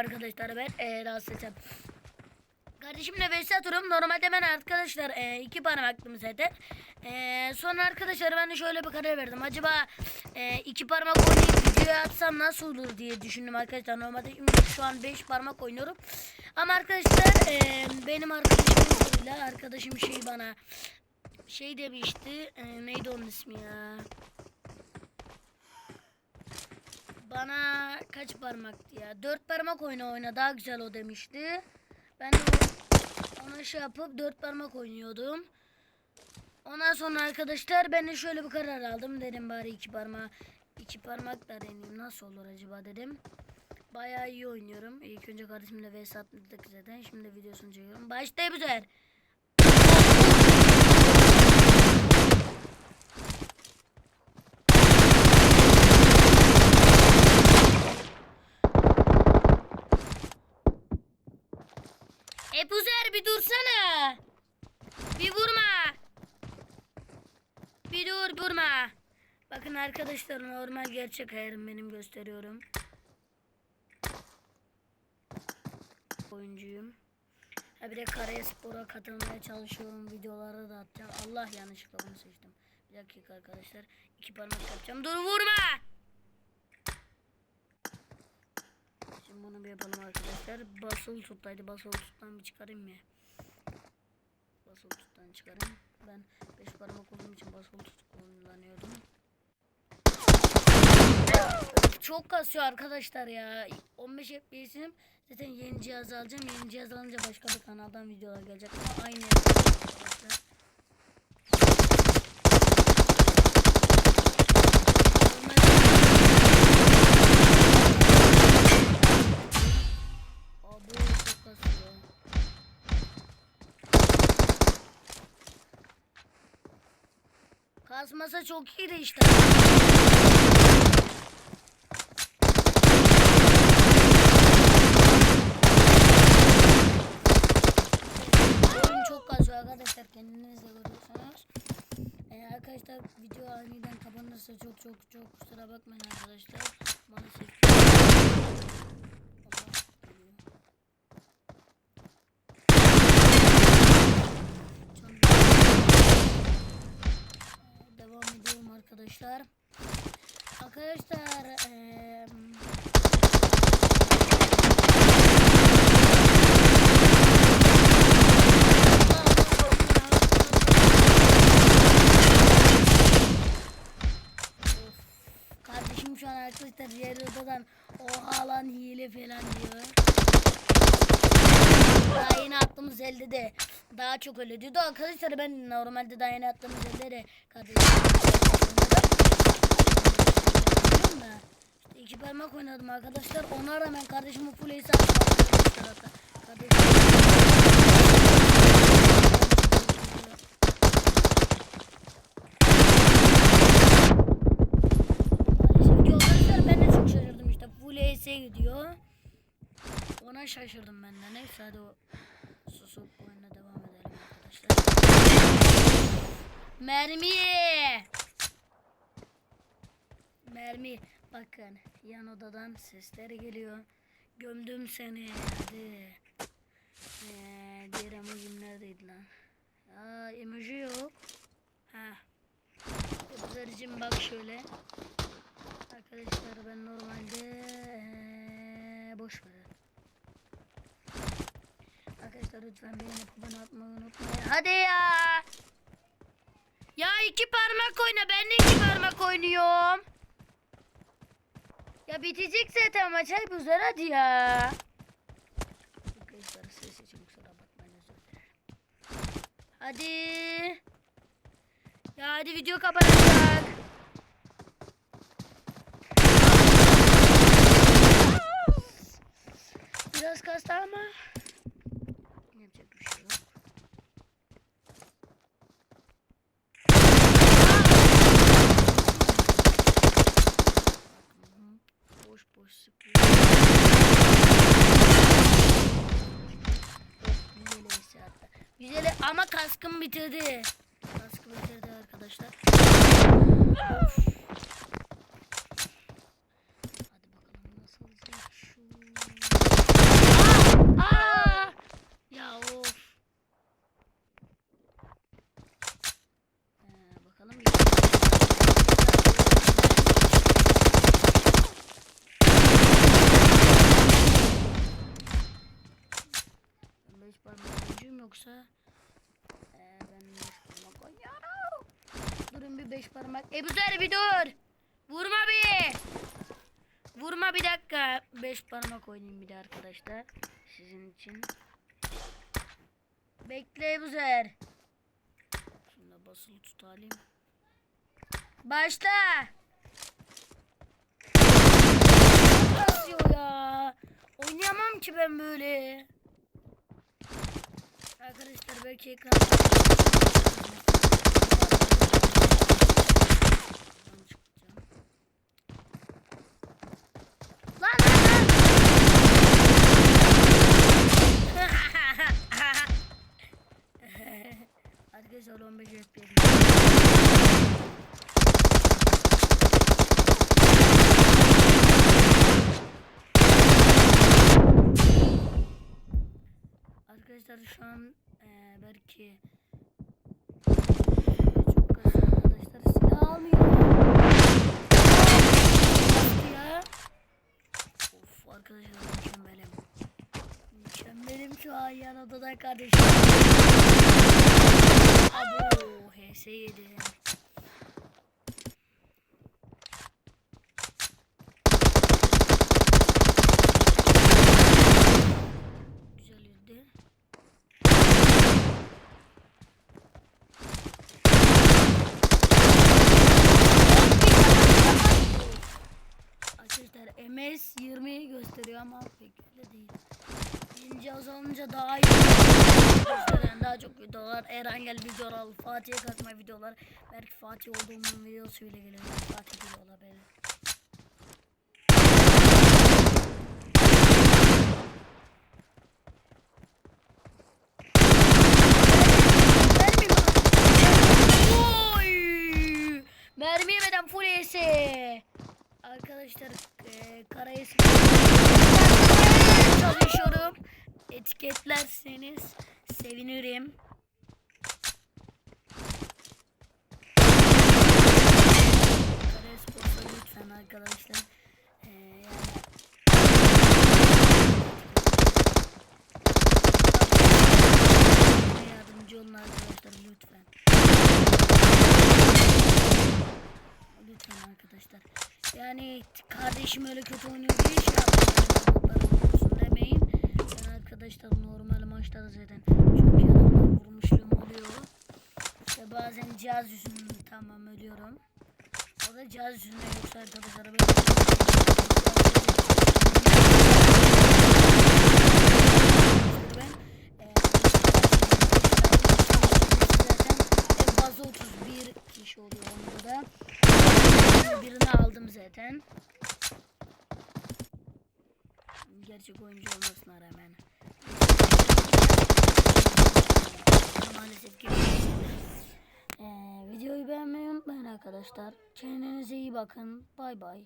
arkadaşlar ben ee, rahatsız edeceğim. Kardeşimle vs atıyorum. Normalde ben arkadaşlar e, iki parmaklım zaten. E, sonra arkadaşlar ben de şöyle bir karar verdim. Acaba e, iki parmak oynayıp videoya atsam nasıl olur diye düşündüm arkadaşlar. Normalde şu an beş parmak oynuyorum. Ama arkadaşlar e, benim arkadaşımla arkadaşım şey bana şey demişti. E, neydi onun ismi ya? Bana kaç parmaktı ya? Dört parmak oyna oyna daha güzel o demişti. Ben de ona şey yapıp dört parmak oynuyordum. Ondan sonra arkadaşlar ben de şöyle bir karar aldım. Dedim bari iki parmağı iki parmak da deneyeyim. Nasıl olur acaba dedim. Bayağı iyi oynuyorum. İlk önce kardeşimle vs atmıştık zaten. Şimdi videosunu çekiyorum. Başlayayım bir dursana. Bir vurma. Bir dur vurma. Bakın arkadaşlar normal gerçek ayarım benim gösteriyorum. Oyuncuyum. Ha bir de Karaya Spor'a katılmaya çalışıyorum. Videoları da atacağım. Allah yanlışlıkla bunu seçtim. Bir dakika arkadaşlar. İki parmak yapacağım. Dur vurma. Şimdi bunu bir yapalım arkadaşlar. Basılı tuttaydı. Basılı tuttan bir çıkarayım mı? Basılı tuttan çıkarayım. Ben 5 parmak olduğum için basılı tut kullanıyordum. Çok kasıyor arkadaşlar ya. 15 FPS'im. Zaten yeni cihaz alacağım. Yeni cihaz alınca başka bir kanaldan videolar gelecek. Aynı Kasmasa çok iyiydi işte. Oyun çok kasıyor arkadaşlar kendiniz de görüyorsunuz. Ee, arkadaşlar video aniden kapanırsa çok çok çok kusura bakmayın arkadaşlar. Maalesef. Allah geliyor. Ee, Devam ediyorum arkadaşlar. Arkadaşlar Kardeşim şu an arkadaşlar diğer odadan oha lan hile falan diyor. Daha yeni attığımız elde de daha çok öyle diyordu. Arkadaşlar ben normalde daha yeni attığımız elde de kardeşim. Parmak oynadım arkadaşlar. Ona rağmen. Kardeşim. Full ace gidiyor. Ona şaşırdım ben de. Neyse hadi o susup oyuna devam edelim arkadaşlar. Mermi! Mermi. Bakın yan odadan sesler geliyor. Gömdüm seni. Hadi. Ee, diğer emojim neredeydi lan? Aa emoji yok. Ha. Kızlarcığım bak şöyle. Arkadaşlar ben normalde ee, boş ver. Arkadaşlar lütfen beğenip abone atmayı unutmayın. Hadi ya. Ya iki parmak oyna. Ben de iki parmak oynuyorum. Ya bitecek zaten maç. Ay bu zor hadi ya. Arkadaşlar. Hadi. Ya hadi video kapanacak. Biraz kastı ama yapacak bir şey yok. Boş boş sıkıyor. Güzel iyisi hatta. Güzel ama kaskım bitirdi. Kaskı bitirdi arkadaşlar. Of. Hadi bakalım nasıl olacak şu. oyuncuyum yoksa ee, ben beş parmak oynuyorum. Durun bir beş parmak. Bir dur. Vurma bir. Vurma bir dakika. Beş parmak oynayayım bir de arkadaşlar. Sizin için. Bekle Ebuzer. Şimdi basılı tutalım. Başla. Basıyor ya. Oynayamam ki ben böyle. Arkadaşlar belki ekran Lan lan lan. Arkadaşlar 15 FPS. Arkadaşlar şu an eee, belki çok az arkadaşlar silah almıyor. arkadaşlar mükemmelim. Mükemmelim şu an yan odada kardeşim. Abo HS7. Ama pek öyle değil. Birinci az olunca daha iyi. Gösteren daha çok videolar. Erangel videolar, Fatih'e katma videolar. Belki Fatih olduğumun videosu bile geliyor. Fatih bile olabilir. Mermi yemeden full ES. Arkadaşlar e, karayı çalışıyorum. Etiketlerseniz sevinirim. Sports'a lütfen arkadaşlar. E, yani yardımcı olun arkadaşlar. Lütfen arkadaşlar. Yani kardeşim öyle kötü oynuyor diye şey yapmayın. demeyin. Ben arkadaşlar normal maçta da zaten çok adamlar vurmuşluğum oluyor. İşte bazen cihaz yüzünden tamam ölüyorum. O da cihaz yüzünden yoksa arkadaşlar ben ben e, zaten en fazla 31 kişi oluyor onda da. Birini aldım zaten. Gerçek oyuncu olmasına rağmen. Maalesef ki. Ee, videoyu beğenmeyi unutmayın arkadaşlar. Kendinize iyi bakın. Bay bay.